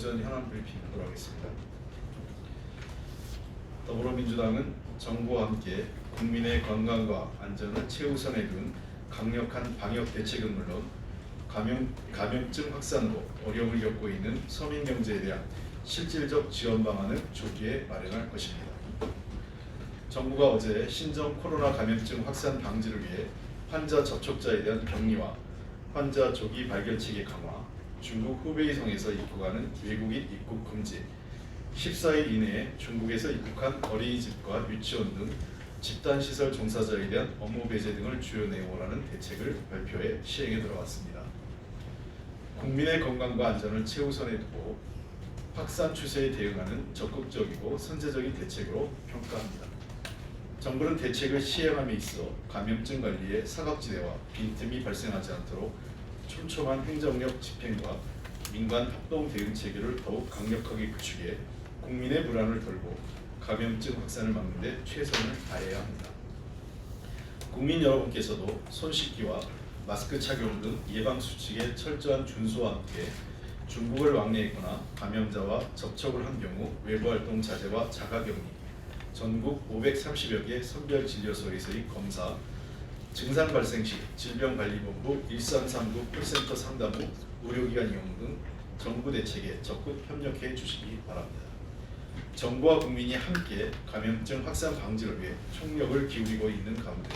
오전 현안 브리핑하도록 하겠습니다. 더불어민주당은 정부와 함께 국민의 건강과 안전을 최우선에 둔 강력한 방역 대책은 물론 감염, 감염증 확산으로 어려움을 겪고 있는 서민 경제에 대한 실질적 지원 방안을 조기에 마련할 것입니다. 정부가 어제 신종 코로나 감염증 확산 방지를 위해 환자 접촉자에 대한 격리와 환자 조기 발견 체계 강화, 중국 후베이성에서 입국하는 외국인 입국 금지, 14일 이내에 중국에서 입국한 어린이집과 유치원 등 집단시설 종사자에 대한 업무 배제 등을 주요 내용으로 하는 대책을 발표해 시행에 들어갔습니다. 국민의 건강과 안전을 최우선에 두고 확산 추세에 대응하는 적극적이고 선제적인 대책으로 평가합니다. 정부는 대책을 시행함에 있어 감염증 관리에 사각지대와 빈틈이 발생하지 않도록 촘촘한 행정력 집행과 민간 합동 대응 체계를 더욱 강력하게 구축해 국민의 불안을 덜고 감염증 확산을 막는 데 최선을 다해야 합니다. 국민 여러분께서도 손 씻기와 마스크 착용 등 예방 수칙의 철저한 준수와 함께 중국을 왕래했거나 감염자와 접촉을 한 경우 외부 활동 자제와 자가격리, 전국 530여 개 선별 진료소에서의 검사, 증상 발생 시 질병관리본부 1339 콜센터 상담 후 의료기관 이용 등 정부 대책에 적극 협력해 주시기 바랍니다. 정부와 국민이 함께 감염증 확산 방지를 위해 총력을 기울이고 있는 가운데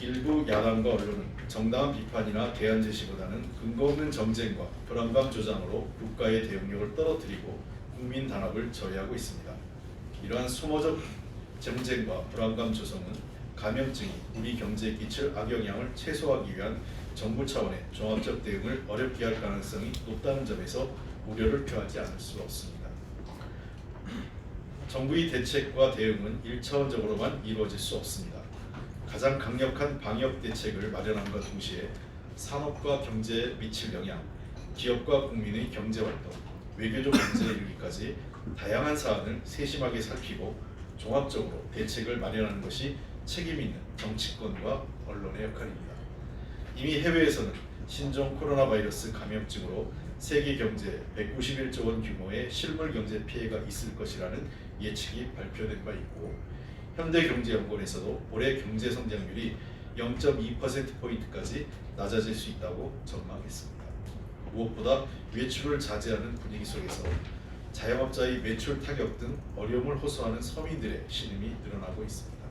일부 야당과 언론은 정당한 비판이나 대안 제시보다는 근거 없는 정쟁과 불안감 조장으로 국가의 대응력을 떨어뜨리고 국민 단합을 저해하고 있습니다. 이러한 소모적 정쟁과 불안감 조성은 감염증이 우리 경제에 끼칠 악영향을 최소화하기 위한 정부 차원의 종합적 대응을 어렵게 할 가능성이 높다는 점에서 우려를 표하지 않을 수 없습니다. 정부의 대책과 대응은 일차원적으로만 이루어질 수 없습니다. 가장 강력한 방역 대책을 마련함과 동시에 산업과 경제에 미칠 영향, 기업과 국민의 경제 활동, 외교적 문제에 이르기까지 다양한 사안을 세심하게 살피고 종합적으로 대책을 마련하는 것이 책임 있는 정치권과 언론의 역할입니다. 이미 해외에서는 신종 코로나 바이러스 감염증으로 세계 경제 191조 원 규모의 실물 경제 피해가 있을 것이라는 예측이 발표된 바 있고 현대경제연구원에서도 올해 경제 성장률이 0.2%포인트까지 낮아질 수 있다고 전망했습니다. 무엇보다 외출을 자제하는 분위기 속에서 자영업자의 매출 타격 등 어려움을 호소하는 서민들의 신음이 늘어나고 있습니다.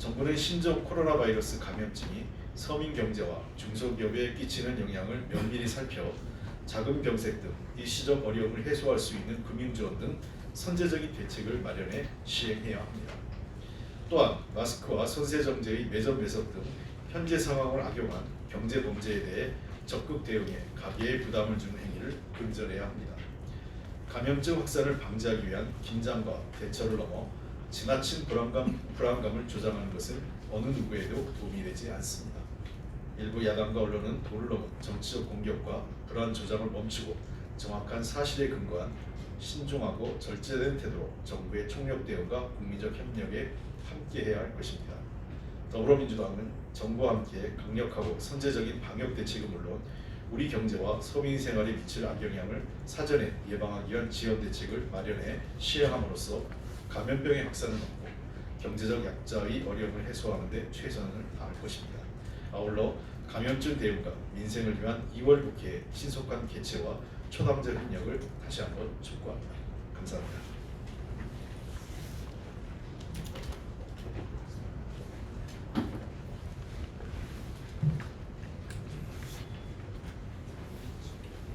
정부는 신종 코로나 바이러스 감염증이 서민 경제와 중소기업에 끼치는 영향을 면밀히 살펴 자금 병색 등 일시적 어려움을 해소할 수 있는 금융 지원 등 선제적인 대책을 마련해 시행해야 합니다. 또한 마스크와 선세 정제의 매점 매석 등 현재 상황을 악용한 경제 범죄에 대해 적극 대응해 가계에 부담을 주는 행위를 근절해야 합니다. 감염증 확산을 방지하기 위한 긴장과 대처를 넘어 지나친 불안감, 불안감을 조장하는 것은 어느 누구에도 도움이 되지 않습니다. 일부 야당과 언론은 넘은 정치적 공격과 불안 조장을 멈추고 정확한 사실에 근거한 신중하고 절제된 태도로 정부의 총력 대응과 국민적 협력에 함께해야 할 것입니다. 더불어민주당은 정부와 함께 강력하고 선제적인 방역 대책은 물론 우리 경제와 서민 생활에 미칠 악영향을 사전에 예방하기 위한 지원 대책을 마련해 시행함으로써 감염병의 확산을 막고 경제적 약자의 어려움을 해소하는 데 최선을 다할 것입니다. 아울러 감염증 대응과 민생을 위한 2월 국회의 신속한 개최와 초당적 협력을 다시 한번 촉구합니다. 감사합니다.